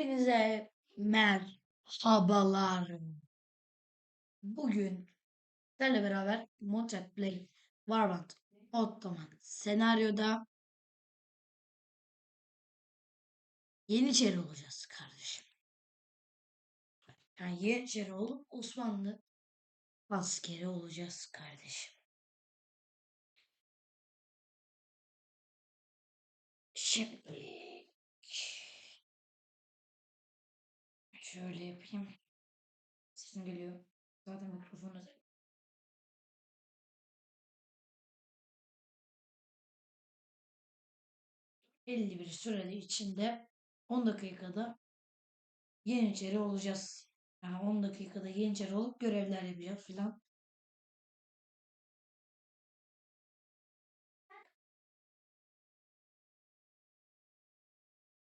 Hepinize merhabalar. Bugün sizlerle beraber Motet Play Warband Ottoman senaryoda Yeniçeri olacağız kardeşim. Yani Yeniçeri olup Osmanlı askeri olacağız kardeşim. Şimdi Şöyle yapayım. Sesim geliyor. Zaten mikrofonu belli bir sürede içinde 10 dakikada Yeniçeri olacağız. Yani 10 dakikada Yeniçeri olup görevler yapacağız filan.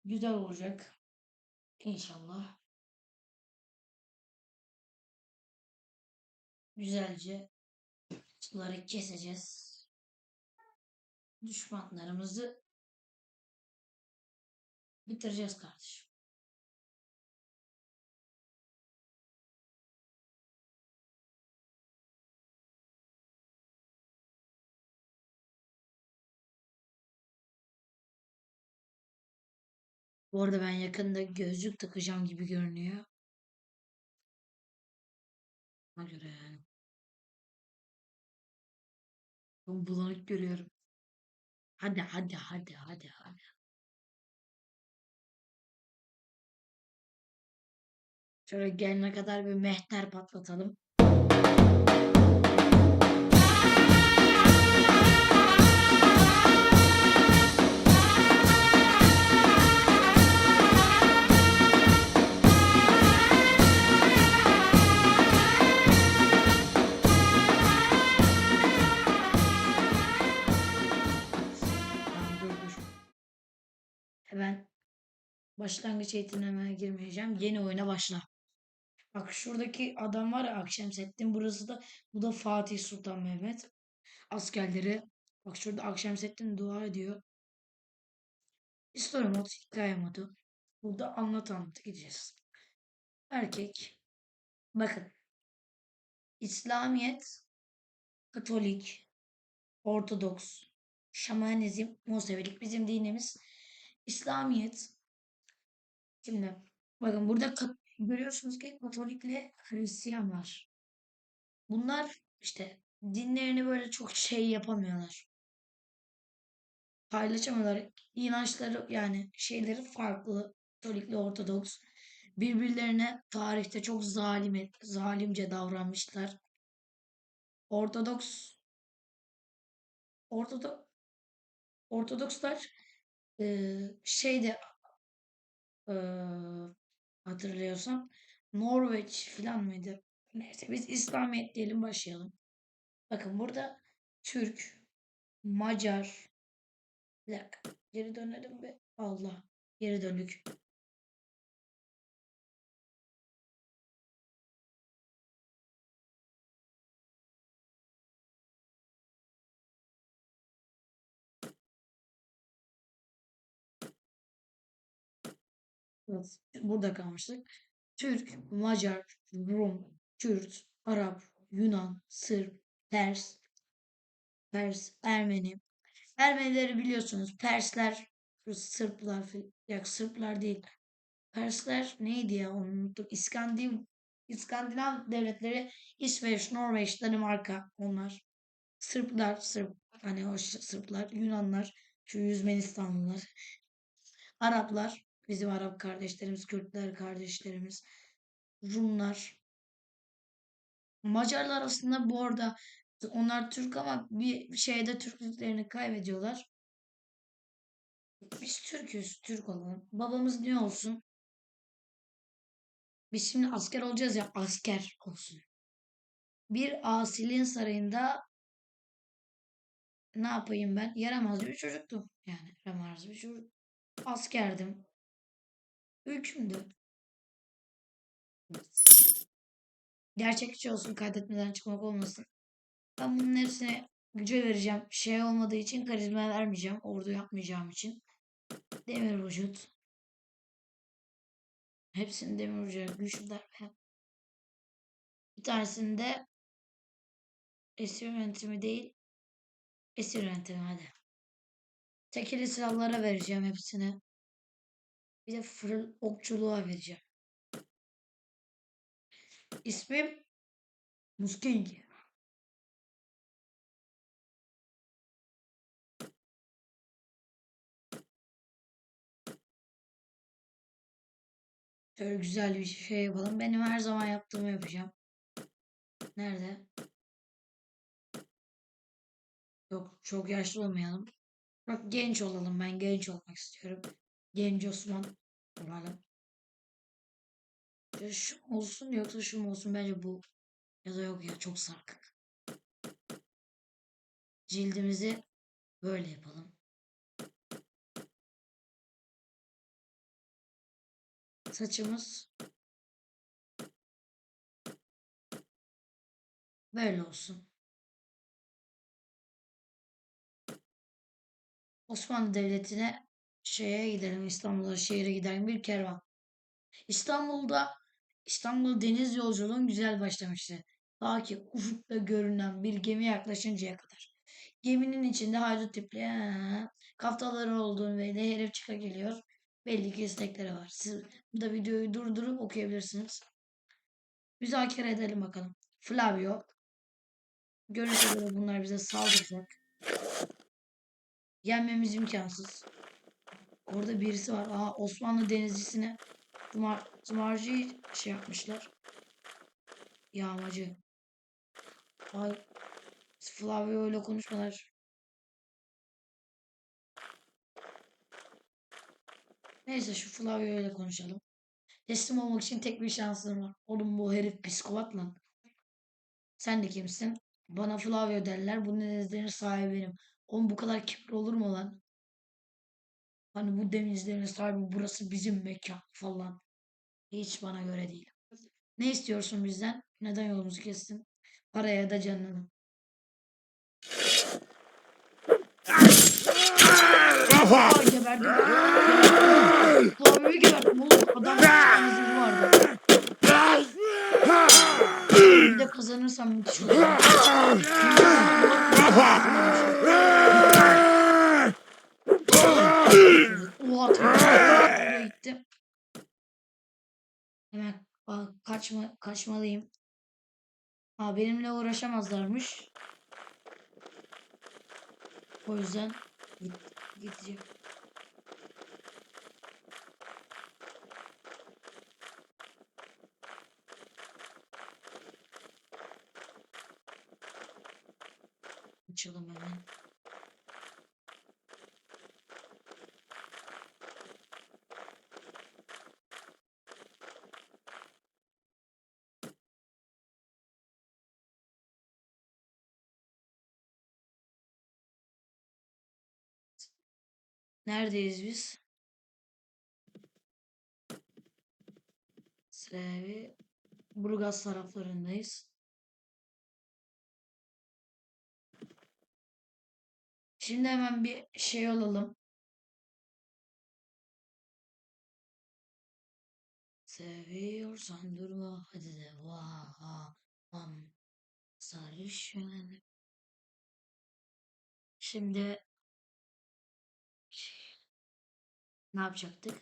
Güzel olacak. İnşallah. Güzelce suları keseceğiz. Düşmanlarımızı bitireceğiz kardeşim. Bu arada ben yakında gözlük takacağım gibi görünüyor. Ona göre yani. Ben bulanık görüyorum. Hadi hadi hadi hadi hadi. Şöyle gelene kadar bir mehter patlatalım. Başlangıç eğitimine girmeyeceğim. Yeni oyuna başla. Bak şuradaki adam var ya Akşemseddin. Burası da bu da Fatih Sultan Mehmet. Askerleri. Bak şurada Akşemseddin dua ediyor. Story mod, hikaye modu. Burada anlat anlat gideceğiz. Erkek. Bakın. İslamiyet, Katolik, Ortodoks, Şamanizm, Musevilik bizim dinimiz. İslamiyet. Şimdi bakın burada görüyorsunuz ki Katolikle Hristiyan var. Bunlar işte dinlerini böyle çok şey yapamıyorlar. Paylaşamıyorlar. İnançları yani şeyleri farklı. Katolikle Ortodoks. Birbirlerine tarihte çok zalim zalimce davranmışlar. Ortodoks Ortodoks Ortodokslar eee şeyde eee, hatırlıyorsam Norveç filan mıydı? Neyse biz İslamiyet diyelim başlayalım. Bakın burada Türk, Macar, bir dakika geri dönelim bir. Allah geri döndük. Evet, burada kalmıştık. Türk, Macar, Rum, Kürt, Arap, Yunan, Sırp, Pers, Pers, Ermeni. Ermenileri biliyorsunuz. Persler, Sırplar, yok Sırplar değil. Persler neydi ya onu unuttum. İskandinav, İskandinav devletleri İsveç, Norveç, Danimarka onlar. Sırplar, Sırp, hani o Sırplar, Yunanlar, şu Yüzmenistanlılar. Araplar, bizim Arap kardeşlerimiz, Kürtler kardeşlerimiz, Rumlar. Macarlar aslında bu arada onlar Türk ama bir şeyde Türklüklerini kaybediyorlar. Biz Türk'üz, Türk olalım. Babamız ne olsun? Biz şimdi asker olacağız ya, asker olsun. Bir asilin sarayında ne yapayım ben? Yaramaz bir çocuktum. Yani yaramaz bir çocuk. Askerdim. Hükümdü. Gerçekçi olsun, kaydetmeden çıkmak olmasın. Ben bunun hepsine güce vereceğim. Şey olmadığı için karizma vermeyeceğim. Ordu yapmayacağım için. Demir vücut. Hepsini demir vuracak. Güçlü darbe. Bir tanesinde esir yönetimi değil. Esir yönetimi hadi. Tekili silahlara vereceğim hepsini. Bir de fırıl okçuluğa vereceğim. İsmim Musking. Şöyle güzel bir şey yapalım. Benim her zaman yaptığımı yapacağım. Nerede? Yok çok yaşlı olmayalım. Bak genç olalım. Ben genç olmak istiyorum. Genç Osman olalım. Ya şu olsun yoksa şu olsun? Bence bu. Ya da yok ya çok sarkık. Cildimizi böyle yapalım. Saçımız böyle olsun. Osmanlı Devleti'ne şeye gidelim İstanbul'a şehre gidelim bir kervan. İstanbul'da İstanbul deniz yolculuğun güzel başlamıştı. Ta ki ufukta görünen bir gemi yaklaşıncaya kadar. Geminin içinde haydut tipli kaftaları olduğunu ve ne herif çıka geliyor. Belli ki istekleri var. Siz burada videoyu durdurup okuyabilirsiniz. Müzakere edelim bakalım. Flavio. Görünüşe göre bunlar bize saldıracak. Yenmemiz imkansız. Orada birisi var. Aa Osmanlı denizcisine Zumar, Zumarcı'yı şey yapmışlar. Yağmacı. Ay Flavio ile konuşmalar. Neyse şu Flavio ile konuşalım. Teslim olmak için tek bir şansım var. Oğlum bu herif psikopat lan. Sen de kimsin? Bana Flavio derler. Bu denizlerin sahibi benim. Oğlum bu kadar kibir olur mu lan? Hani bu denizlerin sahibi burası bizim mekan falan. Hiç bana göre değil. Ne istiyorsun bizden? Neden yolumuzu kestin? Paraya da canını. Geberdim. Flavio'yu geberdim oğlum. Adam zırhı vardı. Bir de kazanırsam müthiş olur. Oha tabii. gitti. Hemen bak, kaçma kaçmalıyım. Ha benimle uğraşamazlarmış. O yüzden git, gideceğim. Açalım hemen. Neredeyiz biz? Sevi Burgaz taraflarındayız. Şimdi hemen bir şey alalım. Seviyorsan durma hadi de vaha ham sarışın. Şimdi ne yapacaktık?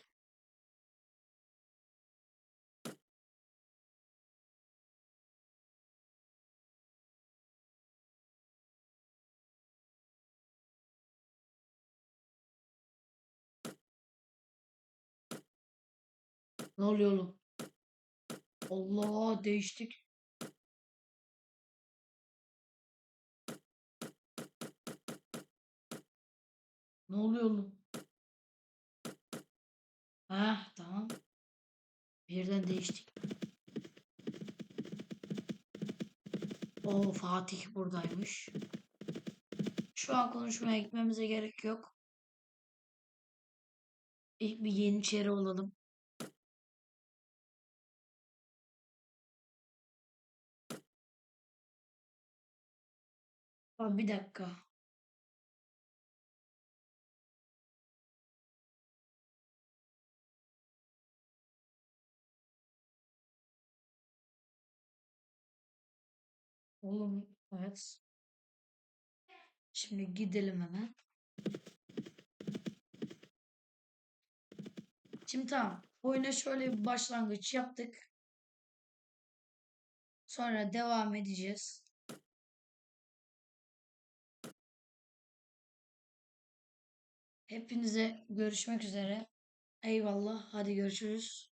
Ne oluyor oğlum? Allah değiştik. Ne oluyor oğlum? Ha tamam. Birden değiştik. O Fatih buradaymış. Şu an konuşmaya gitmemize gerek yok. İlk bir yeniçeri olalım. Abi bir dakika. Oğlum evet. Şimdi gidelim hemen. Şimdi tamam. Oyuna şöyle bir başlangıç yaptık. Sonra devam edeceğiz. Hepinize görüşmek üzere. Eyvallah. Hadi görüşürüz.